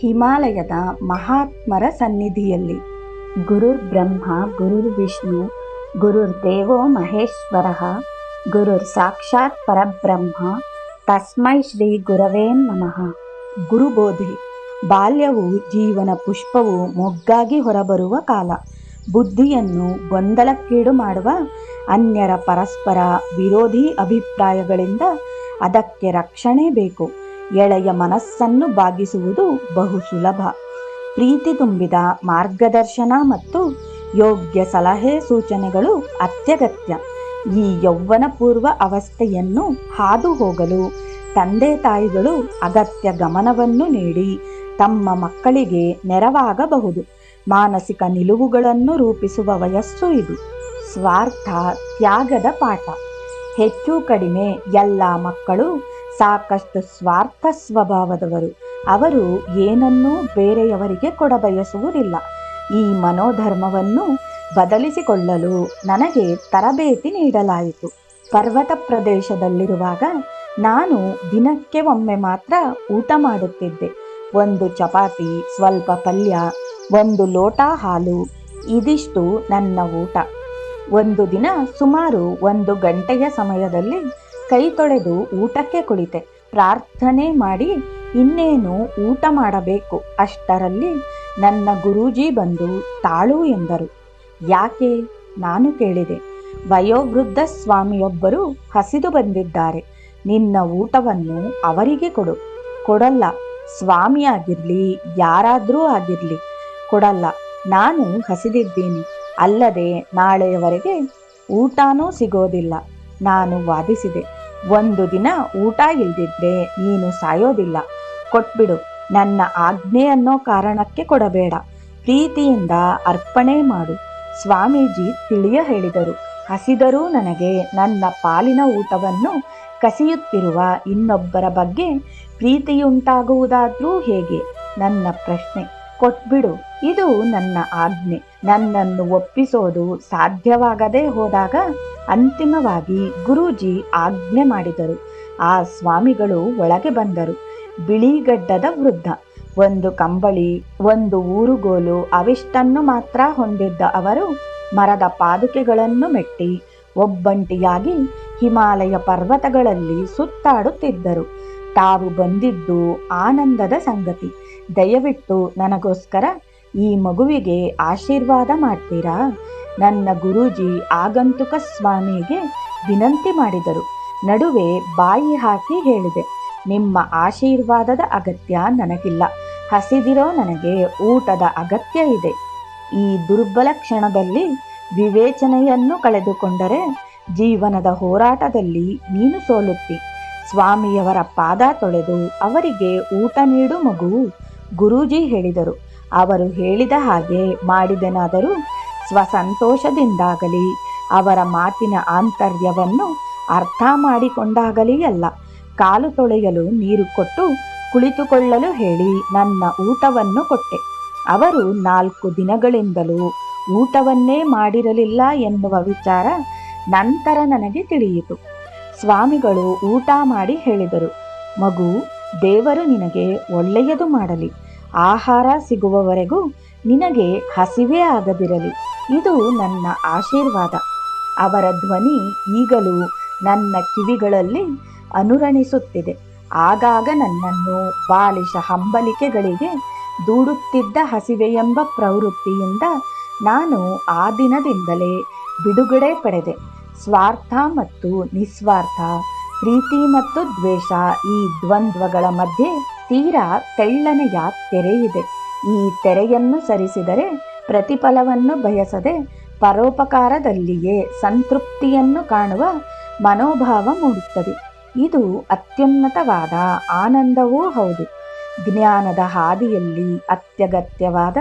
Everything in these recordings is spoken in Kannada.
ಹಿಮಾಲಯದ ಮಹಾತ್ಮರ ಸನ್ನಿಧಿಯಲ್ಲಿ. ಗುರುರ್ ಬ್ರಹ್ಮ, ಗುರುರ್ ವಿಷ್ಣು, ಗುರುರ್ ದೇವೋ ಮಹೇಶ್ವರ, ಗುರುರ್ ಸಾಕ್ಷಾತ್ ಪರಬ್ರಹ್ಮ, ತಸ್ಮೈ ಶ್ರೀ ಗುರವೇ ನಮಃ. ಗುರುಬೋಧಿ ಬಾಲ್ಯವು ಜೀವನ ಪುಷ್ಪವು ಮೊಗ್ಗಾಗಿ ಹೊರಬರುವ ಕಾಲ. ಬುದ್ಧಿಯನ್ನು ಗೊಂದಲಕ್ಕೀಡು ಮಾಡುವ ಅನ್ಯರ ಪರಸ್ಪರ ವಿರೋಧಿ ಅಭಿಪ್ರಾಯಗಳಿಂದ ಅದಕ್ಕೆ ರಕ್ಷಣೆ ಬೇಕು. ಎಳೆಯ ಮನಸ್ಸನ್ನು ಬಾಗಿಸುವುದು ಬಹು ಸುಲಭ ಪ್ರೀತಿ ತುಂಬಿದ ಮಾರ್ಗದರ್ಶನ ಮತ್ತು ಯೋಗ್ಯ ಸಲಹೆ ಸೂಚನೆಗಳು ಅತ್ಯಗತ್ಯ. ಈ ಯೌವನ ಪೂರ್ವ ಅವಸ್ಥೆಯನ್ನು ಹಾದು ಹೋಗಲು ತಂದೆ ತಾಯಿಗಳು ಅಗತ್ಯ ಗಮನವನ್ನು ನೀಡಿ ತಮ್ಮ ಮಕ್ಕಳಿಗೆ ನೆರವಾಗಬಹುದು. ಮಾನಸಿಕ ನಿಲುವುಗಳನ್ನು ರೂಪಿಸುವ ವಯಸ್ಸು ಇದು. ಸ್ವಾರ್ಥ ತ್ಯಾಗದ ಪಾಠ. ಹೆಚ್ಚು ಕಡಿಮೆ ಎಲ್ಲ ಮಕ್ಕಳು ಸಾಕಷ್ಟು ಸ್ವಾರ್ಥ ಸ್ವಭಾವದವರು ಅವರು ಏನನ್ನೂ ಬೇರೆಯವರಿಗೆ ಕೊಡಬಯಸುವುದಿಲ್ಲ. ಈ ಮನೋಧರ್ಮವನ್ನು ಬದಲಿಸಿಕೊಳ್ಳಲು ನನಗೆ ತರಬೇತಿ ನೀಡಲಾಯಿತು. ಪರ್ವತ ಪ್ರದೇಶದಲ್ಲಿರುವಾಗ ನಾನು ದಿನಕ್ಕೆ ಒಮ್ಮೆ ಮಾತ್ರ ಊಟ ಮಾಡುತ್ತಿದ್ದೆ. ಒಂದು ಚಪಾತಿ, ಸ್ವಲ್ಪ ಪಲ್ಯ, ಒಂದು ಲೋಟ ಹಾಲು, ಇದಿಷ್ಟು ನನ್ನ ಊಟ. ಒಂದು ದಿನ ಸುಮಾರು ಒಂದು ಗಂಟೆಯ ಸಮಯದಲ್ಲಿ ಕೈ ತೊಳೆದು ಊಟಕ್ಕೆ ಕುಳಿತೆ. ಪ್ರಾರ್ಥನೆ ಮಾಡಿ, ಇನ್ನೇನು ಊಟ ಮಾಡಬೇಕು? ಅಷ್ಟರಲ್ಲಿ ನನ್ನ ಗುರೂಜಿ ಬಂದು ತಾಳು ಎಂದರು. ಯಾಕೆ? ನಾನು ಕೇಳಿದೆ. ವಯೋವೃದ್ಧ ಸ್ವಾಮಿಯೊಬ್ಬರು ಹಸಿದು ಬಂದಿದ್ದಾರೆ. ನಿನ್ನ ಊಟವನ್ನು ಅವರಿಗೆ ಕೊಡು. ಕೊಡಲ್ಲ. ಸ್ವಾಮಿ ಆಗಿರ್ಲಿ, ಯಾರಾದರೂ ಆಗಿರಲಿ. ಕೊಡಲ್ಲ. ನಾನು ಹಸಿದಿದ್ದೀನಿ. ಅಲ್ಲದೆ ನಾಳೆಯವರೆಗೆ ಊಟನೂ ಸಿಗೋದಿಲ್ಲ. ನಾನು ವಾದಿಸಿದೆ. ಒಂದು ದಿನ ಊಟ ಇಲ್ದಿದ್ರೆ ನೀನು ಸಾಯೋದಿಲ್ಲ. ಕೊಟ್ಬಿಡು. ನನ್ನ ಆಜ್ಞೆ ಅನ್ನೋ ಕಾರಣಕ್ಕೆ ಕೊಡಬೇಡ. ಪ್ರೀತಿಯಿಂದ ಅರ್ಪಣೆ ಮಾಡು. ಸ್ವಾಮೀಜಿ ತಿಳಿಯ ಹೇಳಿದರು. ಹಸಿದರೂ ನನಗೆ ನನ್ನ ಪಾಲಿನ ಊಟವನ್ನು ಕಸಿಯುತ್ತಿರುವ ಇನ್ನೊಬ್ಬರ ಬಗ್ಗೆ ಪ್ರೀತಿಯುಂಟಾಗುವುದಾದ್ರೂ ಹೇಗೆ? ನನ್ನ ಪ್ರಶ್ನೆ. ಕೊಟ್ಬಿಡು. ಇದು ನನ್ನ ಆಜ್ಞೆ. ನನ್ನನ್ನು ಒಪ್ಪಿಸೋದು ಸಾಧ್ಯವಾಗದೇ ಹೋದಾಗ ಅಂತಿಮವಾಗಿ ಗುರೂಜಿ ಆಜ್ಞೆ ಮಾಡಿದರು. ಆ ಸ್ವಾಮಿಗಳು ಒಳಗೆ ಬಂದರು. ಬಿಳಿಗಡ್ಡದ ವೃದ್ಧ, ಒಂದು ಕಂಬಳಿ, ಒಂದು ಊರುಗೋಲು ಅವಿಷ್ಟನ್ನು ಮಾತ್ರ ಹೊಂದಿದ್ದ ಅವರು ಮರದ ಪಾದುಕೆಗಳನ್ನು ಮೆಟ್ಟಿ ಒಬ್ಬಂಟಿಯಾಗಿ ಹಿಮಾಲಯ ಪರ್ವತಗಳಲ್ಲಿ ಸುತ್ತಾಡುತ್ತಿದ್ದರು. ತಾವು ಬಂದಿದ್ದು ಆನಂದದ ಸಂಗತಿ. ದಯವಿಟ್ಟು ನನಗೋಸ್ಕರ ಈ ಮಗುವಿಗೆ ಆಶೀರ್ವಾದ ಮಾಡ್ತೀರಾ? ನನ್ನ ಗುರೂಜಿ ಆಗಂತುಕ ಸ್ವಾಮಿಗೆ ವಿನಂತಿ ಮಾಡಿದರು. ನಡುವೆ ಬಾಯಿ ಹಾಕಿ ಹೇಳಿದೆ, ನಿಮ್ಮ ಆಶೀರ್ವಾದದ ಅಗತ್ಯ ನನಗಿಲ್ಲ. ಹಸಿದಿರೋ ನನಗೆ ಊಟದ ಅಗತ್ಯ ಇದೆ. ಈ ದುರ್ಬಲ ಕ್ಷಣದಲ್ಲಿ ವಿವೇಚನೆಯನ್ನು ಕಳೆದುಕೊಂಡರೆ ಜೀವನದ ಹೋರಾಟದಲ್ಲಿ ನೀನು ಸೋಲುತ್ತಿ. ಸ್ವಾಮಿಯವರ ಪಾದ ತೊಳೆದು ಅವರಿಗೆ ಊಟ ನೀಡು ಮಗು, ಗುರೂಜಿ ಹೇಳಿದರು. ಅವರು ಹೇಳಿದ ಹಾಗೆ ಮಾಡಿದೆನಾದರೂ ಸ್ವಸಂತೋಷದಿಂದಾಗಲಿ, ಅವರ ಮಾತಿನ ಆಂತರ್ಯವನ್ನು ಅರ್ಥ ಮಾಡಿಕೊಂಡಾಗಲಿ ಅಲ್ಲ. ಕಾಲು ತೊಳೆಯಲು ನೀರು ಕೊಟ್ಟು ಕುಳಿತುಕೊಳ್ಳಲು ಹೇಳಿ, ನನ್ನ ಊಟವನ್ನು ಕೊಟ್ಟೆ. ಅವರು ನಾಲ್ಕು ದಿನಗಳಿಂದಲೂ ಊಟವನ್ನೇ ಮಾಡಿರಲಿಲ್ಲ ಎನ್ನುವ ವಿಚಾರ ನಂತರ ನನಗೆ ತಿಳಿಯಿತು. ಸ್ವಾಮಿಗಳು ಊಟ ಮಾಡಿ ಹೇಳಿದರು, ಮಗು, ದೇವರು ನಿನಗೆ ಒಳ್ಳೆಯದು ಮಾಡಲಿ. ಆಹಾರ ಸಿಗುವವರೆಗೂ ನಿನಗೆ ಹಸಿವೇ ಆಗದಿರಲಿ. ಇದು ನನ್ನ ಆಶೀರ್ವಾದ. ಅವರ ಧ್ವನಿ ಈಗಲೂ ನನ್ನ ಕಿವಿಗಳಲ್ಲಿ ಅನುರಣಿಸುತ್ತಿದೆ. ಆಗಾಗ ನನ್ನನ್ನು ಬಾಲಿಶ ಹಂಬಲಿಕೆಗಳಿಗೆ ದೂಡುತ್ತಿದ್ದ ಹಸಿವೆಯೆಂಬ ಪ್ರವೃತ್ತಿಯಿಂದ ನಾನು ಆ ದಿನದಿಂದಲೇ ಬಿಡುಗಡೆ ಪಡೆದೆ. ಸ್ವಾರ್ಥ ಮತ್ತು ನಿಸ್ವಾರ್ಥ, ಪ್ರೀತಿ ಮತ್ತು ದ್ವೇಷ ಈ ದ್ವಂದ್ವಗಳ ಮಧ್ಯೆ ತೀರಾ ತೆಳ್ಳನೆಯ ತೆರೆಯಿದೆ? ಈ ತೆರೆಯನ್ನು ಸರಿಸಿದರೆ ಪ್ರತಿಫಲವನ್ನು ಬಯಸದೆ ಪರೋಪಕಾರದಲ್ಲಿಯೇ ಸಂತೃಪ್ತಿಯನ್ನು ಕಾಣುವ ಮನೋಭಾವ ಮೂಡುತ್ತದೆ. ಇದು ಅತ್ಯುನ್ನತವಾದ ಆನಂದವೂ ಹೌದು. ಜ್ಞಾನದ ಹಾದಿಯಲ್ಲಿ ಅತ್ಯಗತ್ಯವಾದ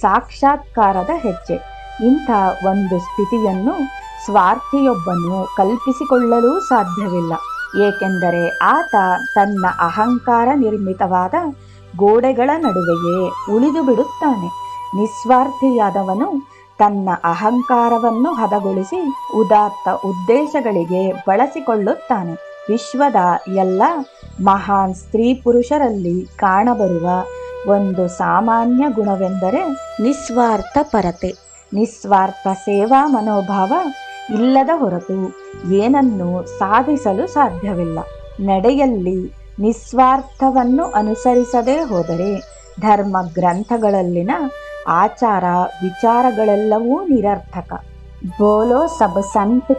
ಸಾಕ್ಷಾತ್ಕಾರದ ಹೆಜ್ಜೆ. ಇಂಥ ಒಂದು ಸ್ಥಿತಿಯನ್ನು ಸ್ವಾರ್ಥಿಯೊಬ್ಬನು ಕಲ್ಪಿಸಿಕೊಳ್ಳಲೂ ಸಾಧ್ಯವಿಲ್ಲ. ಏಕೆಂದರೆ ಆತ ತನ್ನ ಅಹಂಕಾರ ನಿರ್ಮಿತವಾದ ಗೋಡೆಗಳ ನಡುವೆಯೇ ಉಳಿದು ಬಿಡುತ್ತಾನೆ. ನಿಸ್ವಾರ್ಥಿಯಾದವನು ತನ್ನ ಅಹಂಕಾರವನ್ನು ಹದಗೊಳಿಸಿ ಉದಾತ್ತ ಉದ್ದೇಶಗಳಿಗೆ ಬಳಸಿಕೊಳ್ಳುತ್ತಾನೆ. ವಿಶ್ವದ ಎಲ್ಲ ಮಹಾನ್ ಸ್ತ್ರೀ ಪುರುಷರಲ್ಲಿ ಕಾಣಬರುವ ಒಂದು ಸಾಮಾನ್ಯ ಗುಣವೆಂದರೆ ನಿಸ್ವಾರ್ಥ ಪರತೆ. ನಿಸ್ವಾರ್ಥ ಸೇವಾ ಮನೋಭಾವ ಇಲ್ಲದ ಹೊರತು ಏನನ್ನು ಸಾಧಿಸಲು ಸಾಧ್ಯವಿಲ್ಲ. ನಡೆಯಲ್ಲಿ ನಿಸ್ವಾರ್ಥವನ್ನು ಅನುಸರಿಸದೇ ಹೋದರೆ ಧರ್ಮ ಗ್ರಂಥಗಳಲ್ಲಿನ ಆಚಾರ ವಿಚಾರಗಳೆಲ್ಲವೂ ನಿರರ್ಥಕ. ಬೋಲೋ ಸಬ್ ಸಂತ್